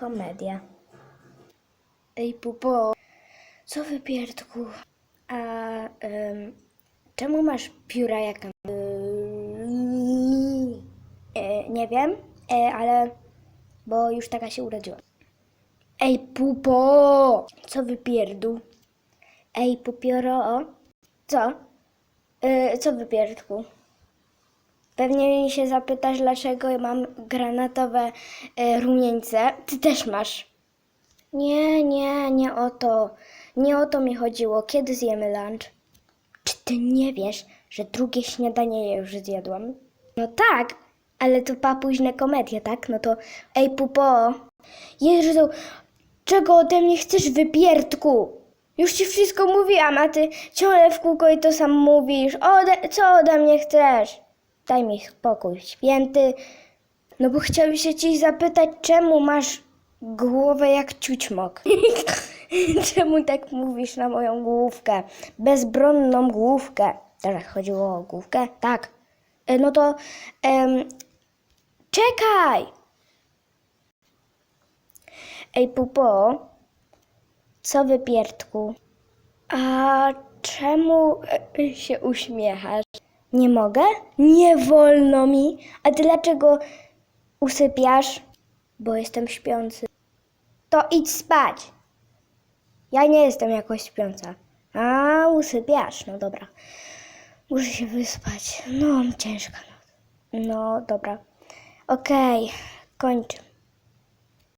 komedia. Ej, pupo, co wypierdku? A em, czemu masz pióra jak... E, nie wiem, e, ale... Bo już taka się urodziła. Ej, pupo! Co wypierdł? Ej, pupioro! Co? E, co wypierdku? Pewnie mi się zapytasz, dlaczego mam granatowe e, rumieńce. Ty też masz. Nie, nie, nie o to. Nie o to mi chodziło. Kiedy zjemy lunch? Czy ty nie wiesz, że drugie śniadanie ja już zjadłam? No tak, ale to papuźne komedie, tak? No to ej pupo. Jezu, czego ode mnie chcesz wypierdku? Już ci wszystko mówiłam, a ty ciągle w kółko i to sam mówisz. Ode, co ode mnie chcesz? Daj mi spokój, święty. No bo chciałem się ci zapytać, czemu masz głowę jak ciućmok? czemu tak mówisz na moją główkę? Bezbronną główkę. Teraz chodziło o główkę? Tak. E, No to... Em, czekaj! Ej, pupo, co wypierdku? A czemu e, się uśmiechasz? Nie mogę? Nie wolno mi. A ty dlaczego usypiasz? Bo jestem śpiący. To idź spać. Ja nie jestem jakoś śpiąca. A, usypiasz. No dobra. Muszę się wyspać. No, ciężka noc. No, dobra. Okej, kończę.